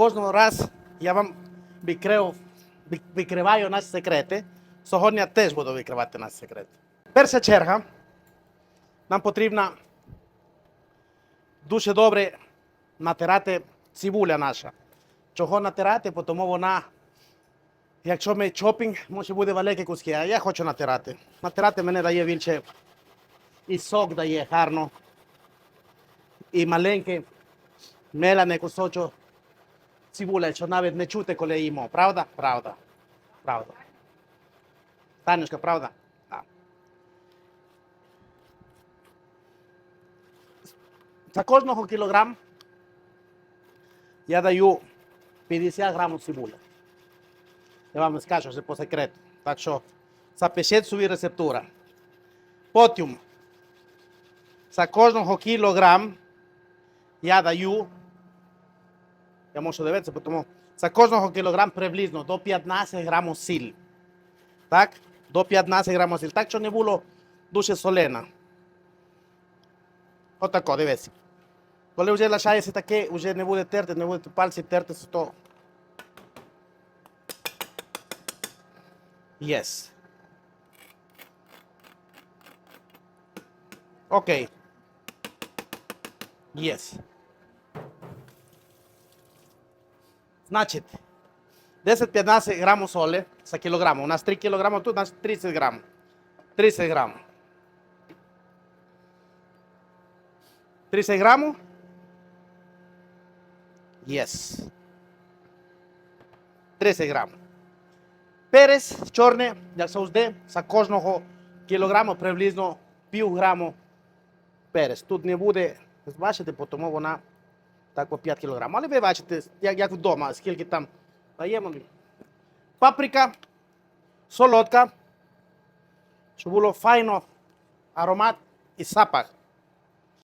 кожного раз я вам відкрив, відкриваю наші секрети. Сьогодні я теж буду відкривати наші секрети. Перша черга. Нам потрібно дуже добре натирати цибуля наша. Чого натирати? Тому вона, якщо ми чопінг, може буде великі куски, а я хочу натирати. Натирати мене дає більше і сок дає гарно. І маленький меляний кусочок цибуля, що навіть не чути, коли їмо. Правда? Правда. Правда. Танюшка, правда? Так. За кожного кілограм я даю 50 грамів цибуля. Я вам скажу вже по секрету. Так що запишіть собі рецептура. Потім за кожного кілограм я даю, я можу дивитися, тому за кожного кілограм приблизно до 15 грамів сіль. Так? До 15 грамів сіль. Так, що не було дуже солена. Отако, дивись. Коли вже лишається таке, вже не буде терти, не буде пальці тертися, то. Yes. Окей. Yes. Значить, 10-15 грамів солі за кілограм. У нас 3 кілограми тут, у нас 30 грам. 30 грам. 30 грамів? Yes. 30 грам. Перець чорний, як завжди, за кожного кілограму приблизно пів граму перець. Тут не буде, бачите, бо тому вона так по 5 кг. Але ви бачите, як, як вдома, скільки там даємо. Паприка, солодка, щоб було файно аромат і запах.